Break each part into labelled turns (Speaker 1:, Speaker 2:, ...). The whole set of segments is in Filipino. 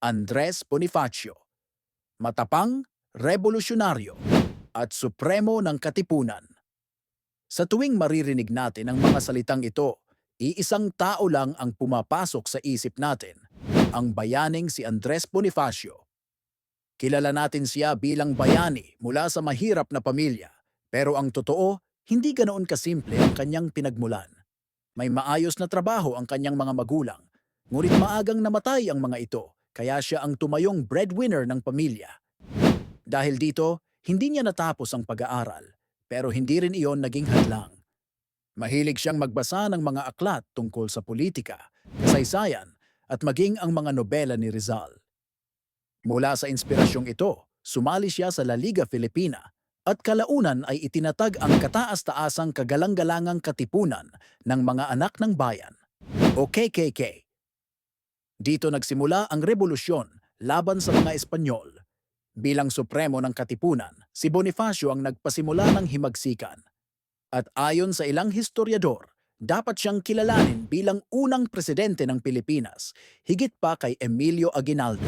Speaker 1: Andres Bonifacio. Matapang, revolusyonaryo, at supremo ng katipunan. Sa tuwing maririnig natin ang mga salitang ito, iisang tao lang ang pumapasok sa isip natin, ang bayaning si Andres Bonifacio. Kilala natin siya bilang bayani mula sa mahirap na pamilya, pero ang totoo, hindi ganoon kasimple ang kanyang pinagmulan. May maayos na trabaho ang kanyang mga magulang, ngunit maagang namatay ang mga ito, kaya siya ang tumayong breadwinner ng pamilya. Dahil dito, hindi niya natapos ang pag-aaral, pero hindi rin iyon naging hadlang. Mahilig siyang magbasa ng mga aklat tungkol sa politika, kasaysayan, at maging ang mga nobela ni Rizal. Mula sa inspirasyong ito, sumali siya sa La Liga Filipina at kalaunan ay itinatag ang kataas-taasang kagalang-galangang katipunan ng mga anak ng bayan o KKK. Dito nagsimula ang revolusyon laban sa mga Espanyol. Bilang supremo ng katipunan, si Bonifacio ang nagpasimula ng himagsikan. At ayon sa ilang historiador, dapat siyang kilalanin bilang unang presidente ng Pilipinas, higit pa kay Emilio Aguinaldo.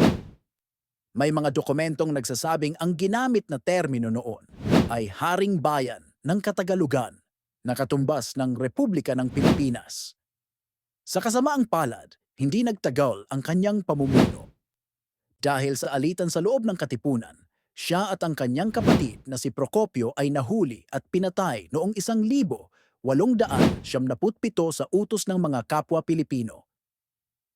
Speaker 1: May mga dokumentong nagsasabing ang ginamit na termino noon ay Haring Bayan ng Katagalugan na katumbas ng Republika ng Pilipinas. Sa kasamaang palad, hindi nagtagal ang kanyang pamumuno. Dahil sa alitan sa loob ng katipunan, siya at ang kanyang kapatid na si Procopio ay nahuli at pinatay noong isang libo walong daan siyamnaputpito sa utos ng mga kapwa Pilipino.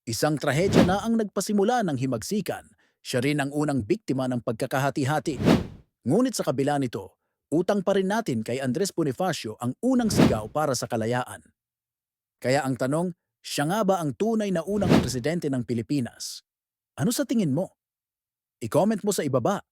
Speaker 1: Isang trahedya na ang nagpasimula ng himagsikan, siya rin ang unang biktima ng pagkakahati-hati. Ngunit sa kabila nito, utang pa rin natin kay Andres Bonifacio ang unang sigaw para sa kalayaan. Kaya ang tanong, siya nga ba ang tunay na unang presidente ng Pilipinas? Ano sa tingin mo? I-comment mo sa ibaba